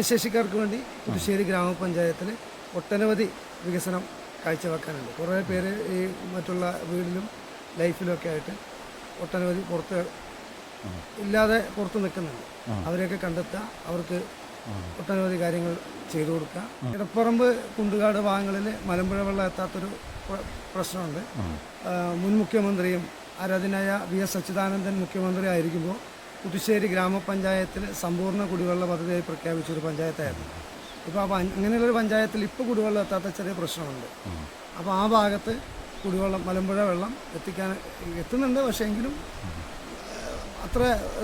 ഭിന്നശേഷിക്കാർക്ക് വേണ്ടി പുതുശ്ശേരി ഗ്രാമപഞ്ചായത്തിൽ ഒട്ടനവധി വികസനം കാഴ്ചവെക്കാനുണ്ട്. കുറേ പേര് ഈ മറ്റുള്ള വീടിലും ലൈഫിലും ഒക്കെ ആയിട്ട് ഒട്ടനവധി പുറത്ത് ഇല്ലാതെ പുറത്ത് നിൽക്കുന്നുണ്ട്. അവരെയൊക്കെ കണ്ടെത്തുക അവർക്ക് ഒട്ടനവധി കാര്യങ്ങൾ ചെയ്തു കൊടുക്കുക. ഇടപ്പറമ്പ് കുണ്ടുകാട് ഭാഗങ്ങളിൽ മലമ്പുഴ വെള്ളം എത്താത്തൊരു പ്ര- പ്രശ്നമുണ്ട്. മുൻ മുഖ്യമന്ത്രിയും ആരാധനായ വി എസ് അച്യുതാനന്ദൻ മുഖ്യമന്ത്രി ആയിരിക്കുമ്പോൾ പുതുശ്ശേരി ഗ്രാമപഞ്ചായത്തിൽ സമ്പൂർണ കുടിവെള്ള പദ്ധതിയായി പ്രഖ്യാപിച്ച ഒരു പഞ്ചായത്തായിരുന്നു. ഇപ്പോൾ അപ്പോൾ അങ്ങനെയുള്ളൊരു പഞ്ചായത്തിൽ ഇപ്പോൾ കുടിവെള്ളം എത്താത്ത ചെറിയ പ്രശ്നമുണ്ട്. അപ്പോൾ ആ ഭാഗത്ത് കുടിവെള്ളം മലമ്പുഴ വെള്ളം എത്തിക്കാൻ എത്തുന്നുണ്ട് പക്ഷേ എങ്കിലും അത്ര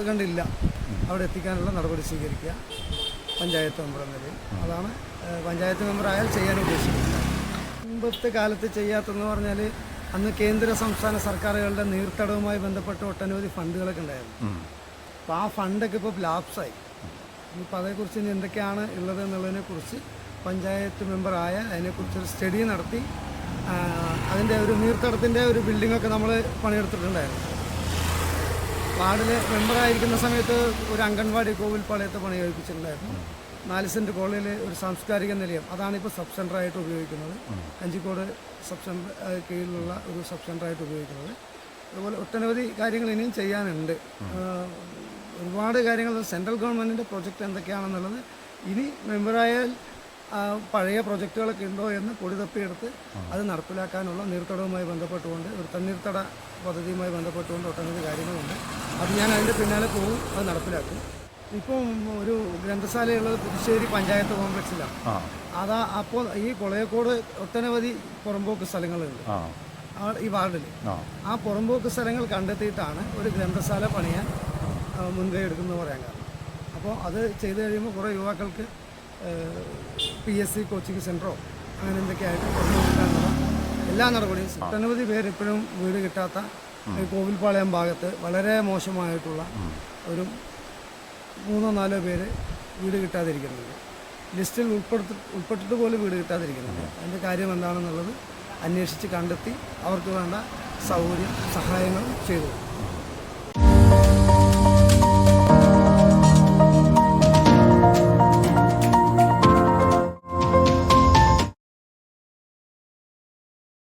കണ്ടില്ല. അവിടെ എത്തിക്കാനുള്ള നടപടി സ്വീകരിക്കുക പഞ്ചായത്ത് മെമ്പർ എന്ന നിലയിൽ. അതാണ് പഞ്ചായത്ത് മെമ്പറായാൽ ചെയ്യാൻ ഉദ്ദേശിക്കുന്നത്. മുമ്പത്തെ കാലത്ത് ചെയ്യാത്തെന്ന് പറഞ്ഞാൽ അന്ന് കേന്ദ്ര സംസ്ഥാന സർക്കാരുകളുടെ നീർത്തടവുമായി ബന്ധപ്പെട്ട ഒട്ടനവധി ഫണ്ടുകളൊക്കെ ഉണ്ടായിരുന്നു. അപ്പോൾ ആ ഫണ്ടൊക്കെ ഇപ്പോൾ ലാപ്സായി ഇപ്പോൾ അതേക്കുറിച്ച് ഇനി എന്തൊക്കെയാണ് ഉള്ളത് എന്നുള്ളതിനെ കുറിച്ച് പഞ്ചായത്ത് മെമ്പറായ അതിനെക്കുറിച്ചൊരു സ്റ്റഡി നടത്തി. അതിന്റെ ഒരു നീർത്തടത്തിന്റെ ഒരു ബിൽഡിങ്ങൊക്കെ നമ്മൾ പണിയെടുത്തിട്ടുണ്ടായിരുന്നു. വാർഡിൽ മെമ്പറായിരിക്കുന്ന സമയത്ത് ഒരു അംഗൻവാടി കോവിൽ പാളയത്തെ പണി കഴിപ്പിച്ചിട്ടുണ്ടായിരുന്നു നാല് സെന്റ് കോളേജിൽ ഒരു സാംസ്കാരിക നിലയം. അതാണ് ഇപ്പോൾ സബ് സെന്ററായിട്ട് ഉപയോഗിക്കുന്നത്. അഞ്ചിക്കോട് സബ് സെന്റർ കീഴിലുള്ള ഒരു സബ് സെന്ററായിട്ട് ഉപയോഗിക്കുന്നത്. അതുപോലെ ഒട്ടനവധി കാര്യങ്ങൾ ഇനിയും ചെയ്യാനുണ്ട്. ഒരുപാട് കാര്യങ്ങൾ. സെൻട്രൽ ഗവൺമെന്റിന്റെ പ്രൊജക്റ്റ് എന്തൊക്കെയാണെന്നുള്ളത് ഇനി മെമ്പറായാൽ പഴയ പ്രൊജക്റ്റുകളൊക്കെ ഉണ്ടോ എന്ന് പൊടി തപ്പിയെടുത്ത് അത് നടപ്പിലാക്കാനുള്ള നീർത്തടവുമായി ബന്ധപ്പെട്ടുകൊണ്ട് ഒരു തണ്ണീർത്തട പദ്ധതിയുമായി ബന്ധപ്പെട്ടുകൊണ്ട് ഒട്ടനവധി കാര്യങ്ങളുണ്ട്. അത് ഞാൻ അതിന്റെ പിന്നാലെ പോകും അത് നടപ്പിലാക്കും. ഇപ്പം ഒരു ഗ്രന്ഥശാലയുള്ളത് പുതുശ്ശേരി പഞ്ചായത്ത് കോംപ്ലക്സിലാണ്. അതാ അപ്പോൾ ഈ കൊളയക്കോട് ഒട്ടനവധി പുറമ്പോക്ക് സ്ഥലങ്ങളുണ്ട്. ഈ വാർഡിൽ ആ. പുറമ്പോക്ക് സ്ഥലങ്ങൾ കണ്ടെത്തിയിട്ടാണ് ഒരു ഗ്രന്ഥശാല പണിയാൻ മുൻകൈ എടുക്കുന്നത് പറയാൻ കാരണം. അപ്പോൾ അത് ചെയ്തു കഴിയുമ്പോൾ കുറേ യുവാക്കൾക്ക് പി എസ് സി കോച്ചിങ് സെന്ററോ അങ്ങനെ എന്തൊക്കെയായിട്ട് തുറന്നു കൊടുക്കാനുള്ള എല്ലാ നടപടിയും ഒട്ടനവധി പേര് ഇപ്പോഴും വീട് കിട്ടാത്ത ഈ കോവിൽപ്പാളയം ഭാഗത്ത് വളരെ മോശമായിട്ടുള്ള ഒരു മൂന്നോ നാലോ പേര് വീട് കിട്ടാതിരിക്കുന്നുണ്ട്. ലിസ്റ്റിൽ ഉൾപ്പെടുത്തി ഉൾപ്പെട്ടിട്ട് പോലും വീട് കിട്ടാതിരിക്കുന്നുണ്ട്. അതിന്റെ കാര്യം എന്താണെന്നുള്ളത് അന്വേഷിച്ച് കണ്ടെത്തി അവർക്ക് വേണ്ട സൗകര്യം സഹായങ്ങളും ചെയ്തു. കൊടുക്കും